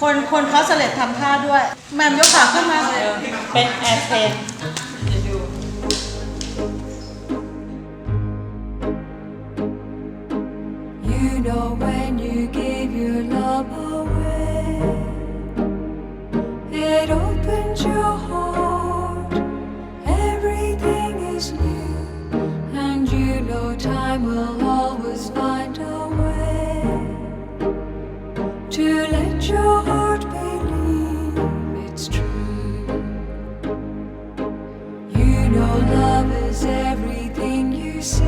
คนคนเขาเสล็ดทำท่าด้วยแมมยกขาขึ้นมาเป็นแอร์เพน You know when you give your love away, it opens your heart. To let your heart believe it's true. You know love is everything you say.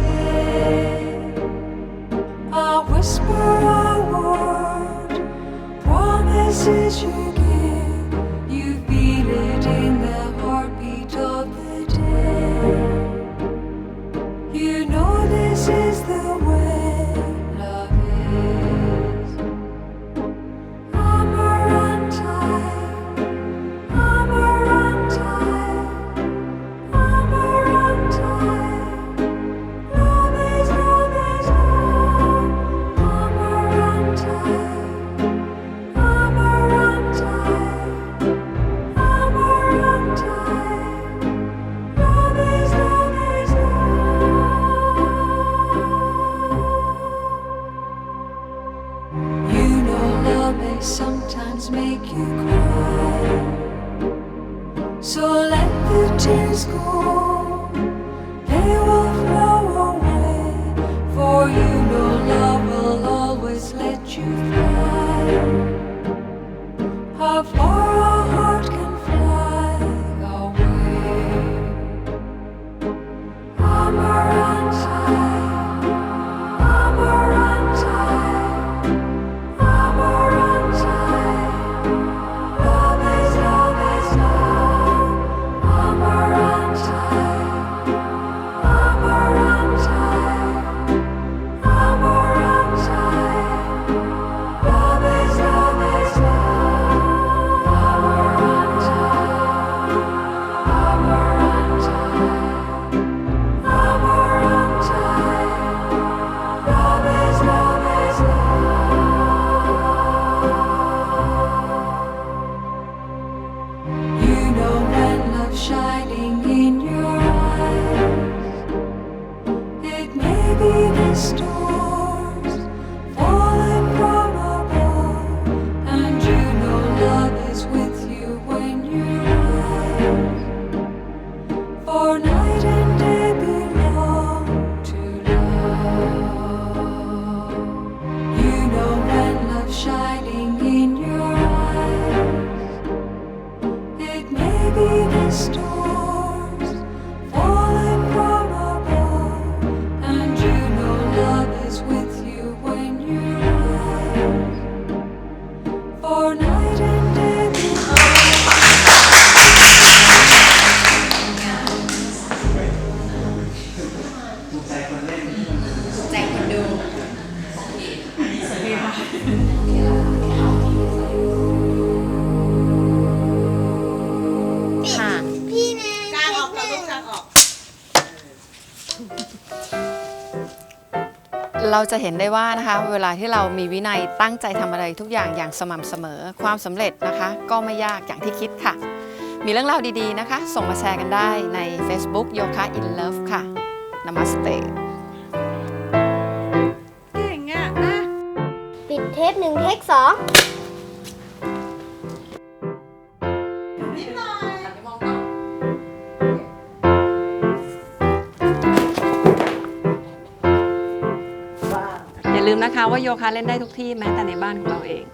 Make you cry. So let the tears go. Shining in your eyes. It may be the stars falling from above, and you know love is with you when you rise. For night and day belong to love. You know when love's shining night เราจะเห็นได้ว่านะคะ เวลาที่เรามีวินัยตั้งใจทำอะไรทุกอย่างอย่างสม่ำเสมอ ความสำเร็จนะคะ ก็ไม่ยากอย่างที่คิดค่ะ มีเรื่องราวดีๆนะคะ ส่งมาแชร์กันได้ใน Facebook Yoga in Love ค่ะ Namaste เก่งอะอะปิดเทปหนึ่งเทคสอง ลืมนะคะว่าโยคะเล่นได้ทุกที่แม้แต่ในบ้านของเราเอง